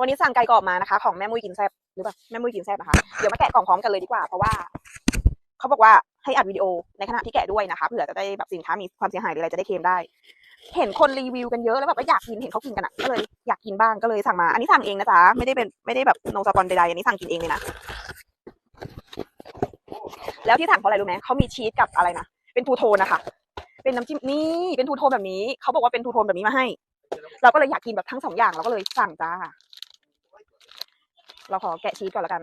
วันนี้สั่งไก่กรอบมานะคะ ของแม่มุ้ยกินแซบหรือเปล่าแม่มุ้ยกินแซบนะคะเดี๋ยวมาแกะกล่องพร้อมกันเลยดีกว่า เพราะว่าเขาบอกว่าให้อัดวิดีโอในขณะที่แกะด้วยนะคะเผื่อจะได้แบบสินค้ามีความเสียหายหรืออะไรจะได้เคลมได้ เห็นคนรีวิวกันเยอะแล้วแบบว่าอยากกินเห็นเขากินกันอะก็เลยอยากกินบ้างก็เลยสั่งมาอันนี้สั่งเองนะจ๊ะไม่ได้เป็นไม่ได้แบบโนสปอนใดๆอันนี้สั่งกินเองเลยนะแล้วที่สั่งเพราะอะไรรู้ไหมเขามีชีสกับอะไรนะเป็นทูโทนนะคะเป็นน้ำจิ้มนี่เป็นทูโทนแบบนี้เขาบอกว่าเป็นทูโทนแบบนี้มาให้ เราก็เลยอยากกินแบบทั้งสองอย่างเราก็เลยสั่งจ้า เราขอแกะชีสก่อนละกัน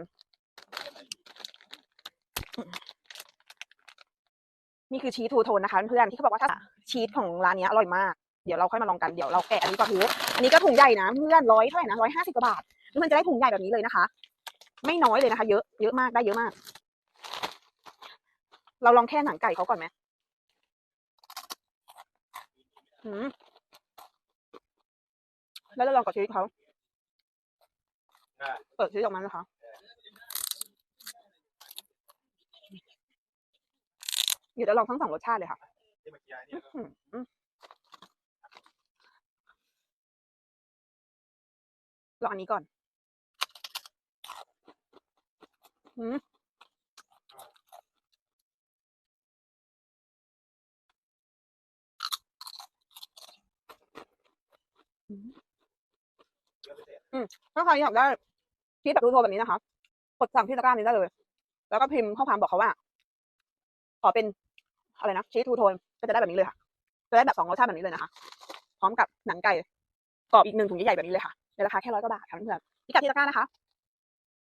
นี่คือชีสทูโทนนะคะเพื่อนๆที่เขาบอกว่าถ้าชีสของร้านนี้อร่อยมาก เดี๋ยวเราค่อยมาลองกัน เดี๋ยวเราแกะอันนี้ก่อนถืออันนี้ก็ถุงใหญ่นะเพื่อนร้อยเท่าไหร่นะร้อยห้าสิบกว่าบาทเพื่อนจะได้ถุงใหญ่แบบนี้เลยนะคะ ไม่น้อยเลยนะคะ เยอะเยอะมากได้เยอะมาก เราลองแค่หนังไก่เขาก่อนไหมอืมแล้วเราลองกับชีสเขา เปิดชีสออกมานะคะ เดี๋ยวจะลองทั้งสองรสชาติเลยค่ะลองอันนี้ก่อนอืมอืมอืมถ้าใครอยากได้ ชีสแบบทูโทนแบบนี้นะคะ กดสั่งที่ตะกร้านี้ได้เลย แล้วก็พิมพ์ข้อความบอกเขาว่า ขอเป็นอะไรนะชีสทูโทนก็จะได้แบบนี้เลยค่ะ จะได้แบบสองรสชาติแบบนี้เลยนะคะ พร้อมกับหนังไก่กรอบอีกหนึ่งถุงใหญ่ๆแบบนี้เลยค่ะในราคาแค่ร้อยกว่าบาทค่ะเพื่อนๆพิกัดที่ตะกร้านะคะ